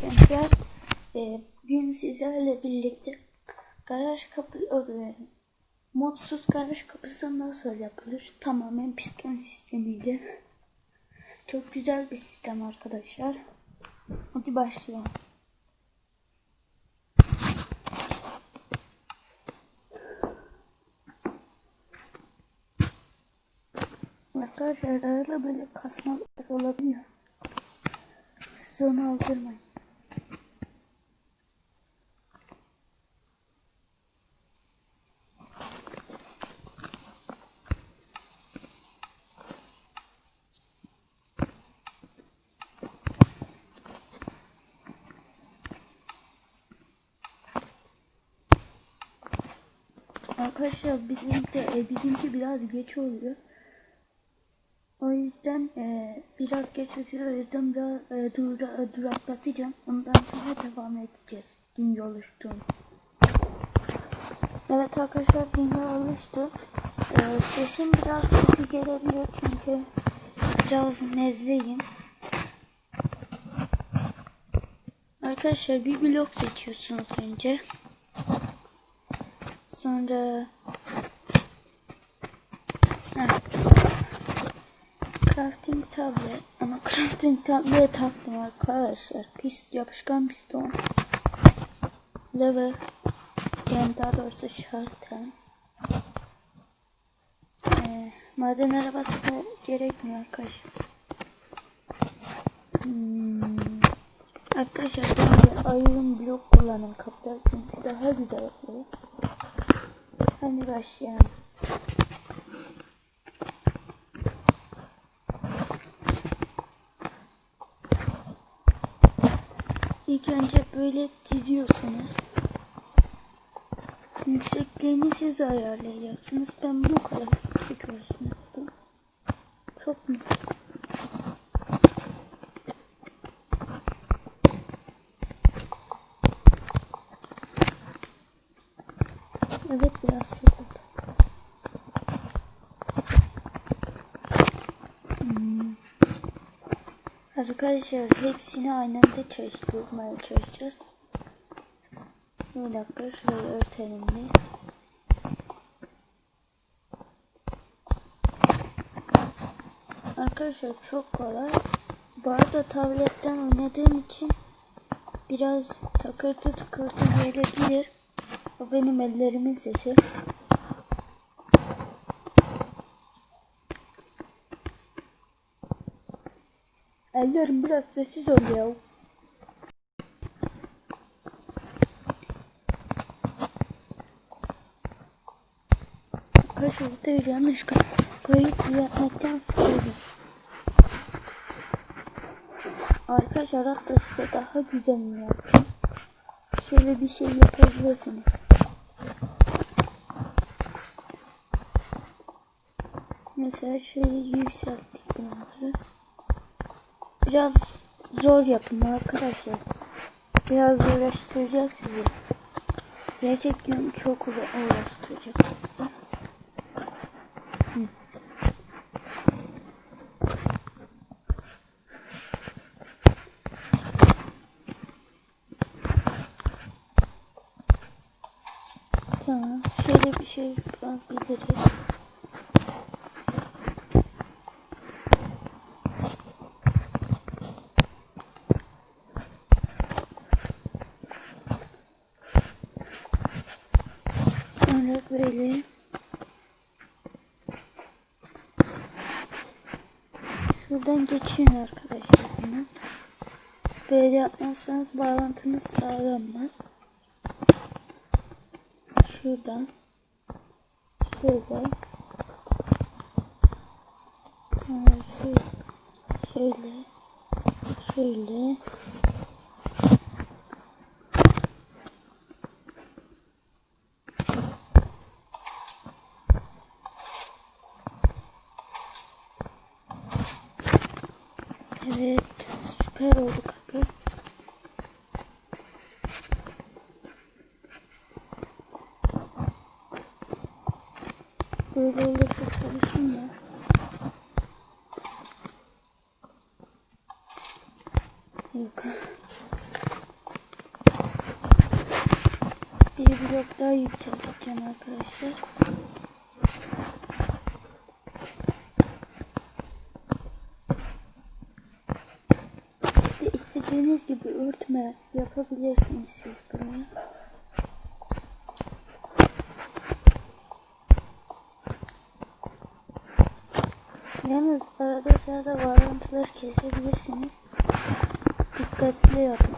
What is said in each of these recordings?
Gençler, e, bugün sizlerle birlikte garaj kapı e, modsuz garaj kapısı nasıl yapılır? Tamamen piston sistemiyle. Çok güzel bir sistem arkadaşlar. Hadi başlayalım. Arkadaşlar arada böyle kasmalar olabiliyor. Siz onu aldırmayın. Arkadaşlar bizimki, e, bizimki biraz geç oluyor. O yüzden e, biraz geç oluyor. O yüzden biraz e, dura, e, duraklatacağım. Ondan sonra devam edeceğiz. Dünya oluştu. Evet arkadaşlar dünya oluştu. E, sesim biraz kötü gelebilir çünkü biraz nezleyim. Arkadaşlar bir blok seçiyorsunuz önce. Sonra crafting tablet ama crafting tablet taktım arkadaşlar. Pist yapışkan piston. Lever yani daha doğrusu şarten. Ee, maden arabası gerekmiyor arkadaşlar. Hmm. Arkadaşlar ayrım blok kullanın kapılar çünkü daha güzel oluyor. Hadi başlayalım. İlk önce böyle çiziyorsunuz. Yüksekliğini siz ayarlayacaksınız. Ben bu kadar çekiyorsunuz. Çok mu? Evet biraz oldu. Hmm. Arkadaşlar hepsini aynı anda çalıştırmaya çalışacağız. Bir dakika şurayı örtelim bir. Arkadaşlar çok kolay. Bu arada tabletten oynadığım için biraz takırtı tıkırtı gelebilir. O benim ellerimin sesi. Ellerim biraz sessiz ol ya. Arkadaşlar burada bir yanlış koyup yapmaktan sıkıldım. Arkadaşlar hatta size daha güzel yapacağım. Şöyle bir şey yapabilirsiniz. Mesela şöyle yükselttik bunları. Biraz zor yapın arkadaşlar. Biraz uğraştıracak sizi. Gerçekten çok uğraştıracak sizi. Tamam. Şöyle bir şey yapabiliriz. Böyle. Şuradan geçin arkadaşlar. Böyle yapmazsanız bağlantınız sağlanmaz. Şuradan. Şöyle şöyle. Şöyle Böyle olursa çalışayım ya. Yok. Bir blok daha yükselteceğim arkadaşlar. İşte istediğiniz gibi örtme yapabilirsiniz siz buraya. Yalnız arada sırada bağlantıları kesebilirsiniz. Dikkatli yapın.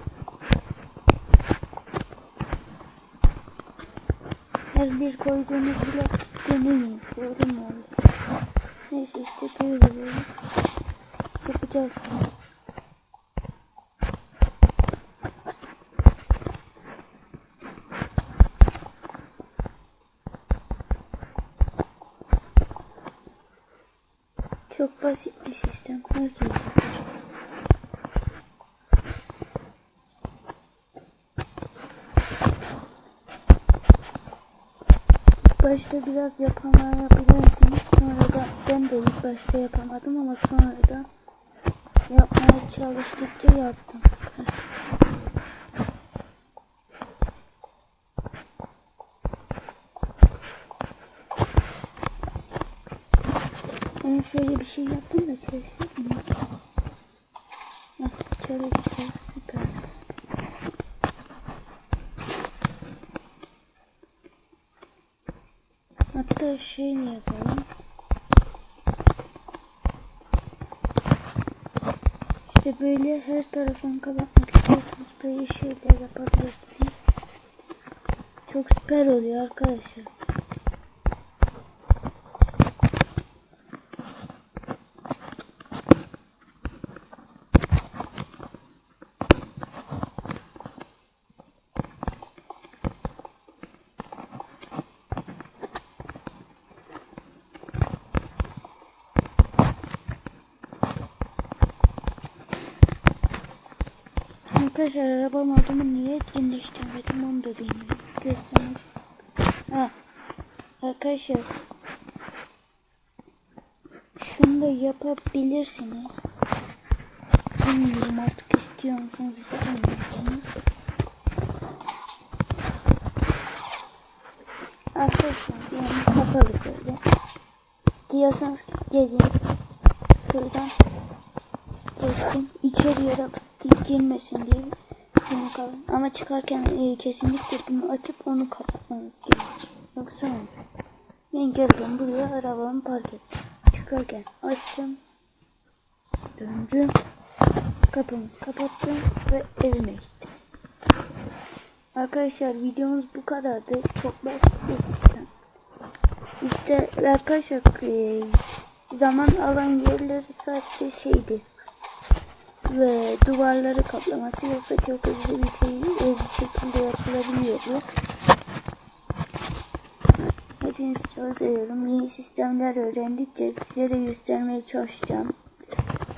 Her bir koyduğunuz blok deneyin. Doğru mu? Neyse işte böyle böyle yapacaksınız. Çok basit bir sistem. Başta biraz yapamayabilirsiniz. Sonra da ben de ilk başta yapamadım ama sonra da yapmaya çalıştıkça yaptım. Ben şöyle bir şey yaptım da çalışıyor mu? Heh, çalışıyor süper. Hatta şöyle yapalım. İşte böyle her tarafını kapatmak istiyorsanız böyle şeyler yapabilirsiniz. Çok süper oluyor arkadaşlar. Arkadaşlar araba modumu niye etkinleştirmedim onu da bilmiyorum. Göstermek. Ha. Arkadaşlar şunu da yapabilirsiniz. Bilmiyorum artık istiyor musunuz istemiyor musunuz? Arkadaşlar yani kapalı böyle. Diyorsanız ki gelin şuradan kestim. İçeri yaratıp girmesin diye bunu kalın. Ama çıkarken e, kesinlikle bunu açıp onu kapatmanız gerekiyor. Yoksa. Ben geldim buraya arabamı park ettim. Çıkarken açtım. Döndüm. Kapımı kapattım ve evime gittim. Arkadaşlar videomuz bu kadardı. Çok basit bir sistem. İşte arkadaşlar e, zaman alan yerleri sadece şeydi ve duvarları kaplaması yoksa çok hızlı bir şey bir şekilde yapılabiliyor bu. Hepinizi çok seviyorum. Yeni sistemler öğrendikçe size de göstermeye çalışacağım.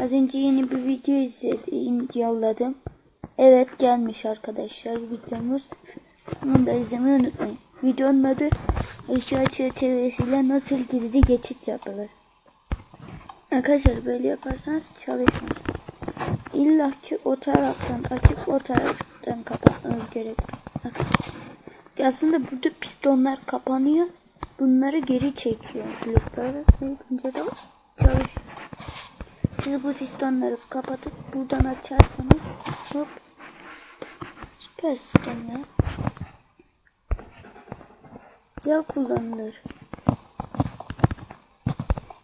Az önce yeni bir video izledim, yolladım. Evet gelmiş arkadaşlar videomuz. Bunu da izlemeyi unutmayın. Videonun adı eşya çerçevesiyle nasıl gizli geçit yapılır. Arkadaşlar böyle yaparsanız çalışmaz. İlla ki o taraftan açıp o taraftan kapatmanız gerekiyor. Aslında burada pistonlar kapanıyor. Bunları geri çekiyor blokları. Yapınca da çalışıyor. Siz bu pistonları kapatıp buradan açarsanız hop süper sistem ya. Güzel kullanılır.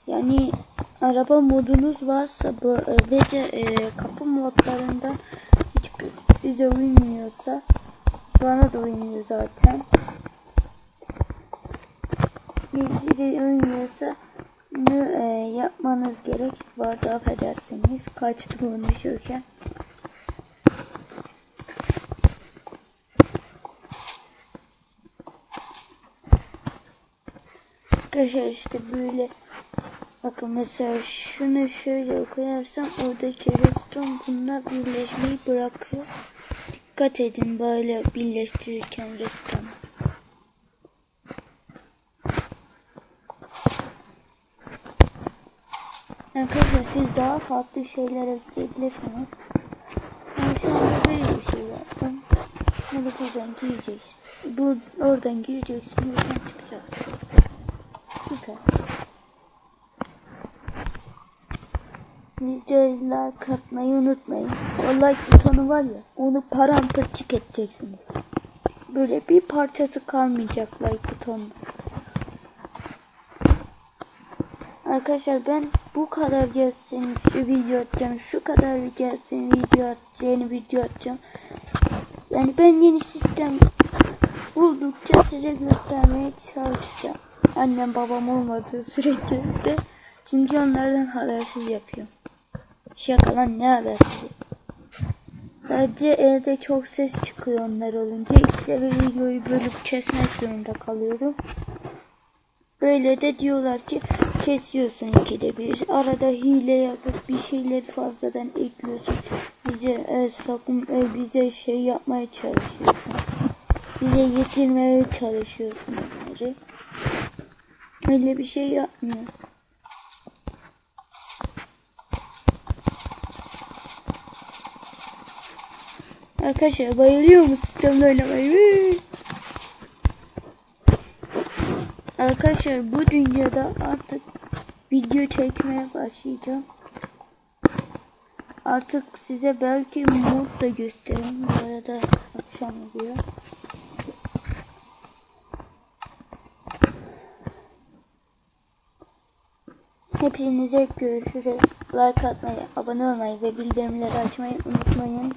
Yani araba modunuz varsa bu ve de e, kapı modlarında hiçbir size uymuyorsa bana da uymuyor zaten. Hiçbiri uymuyorsa bunu e, yapmanız gerek. Vardı affedersiniz. Kaçtı konuşurken. Arkadaşlar işte böyle bakın mesela şunu şöyle koyarsam oradaki redstone bununla birleşmeyi bırakıyor. Dikkat edin böyle birleştirirken redstone. Arkadaşlar siz daha farklı şeyler ekleyebilirsiniz. Ben şu anda böyle bir şey yaptım. Güzel Oradan gireceksin. Bu oradan gireceksin. Buradan çıkacaksın. Süper. Videoyu like atmayı unutmayın. O like butonu var ya onu paramparçık edeceksiniz. Böyle bir parçası kalmayacak like butonu. Arkadaşlar ben bu kadar gelsin video atacağım. Şu kadar gelsin video atacağım. video atacağım. Yani ben yeni sistem buldukça size göstermeye çalışacağım. Annem babam olmadığı sürece de çünkü onlardan habersiz yapıyorum. Şaka lan ne habersiz. Sadece evde çok ses çıkıyor onlar olunca işte videoyu bölüp kesmek zorunda kalıyorum. Böyle de diyorlar ki kesiyorsun ikide bir. Arada hile yapıp bir şeyleri fazladan ekliyorsun. Bize el sapım, e, bize şey yapmaya çalışıyorsun. Bize yetirmeye çalışıyorsun onları. Öyle bir şey yapmıyor. Arkadaşlar bayılıyor mu sistemle oynamayı? Arkadaşlar bu dünyada artık video çekmeye başlayacağım. Artık size belki mod da göstereyim. Bu arada akşam oluyor. Hepinize görüşürüz. Like atmayı, abone olmayı ve bildirimleri açmayı unutmayın.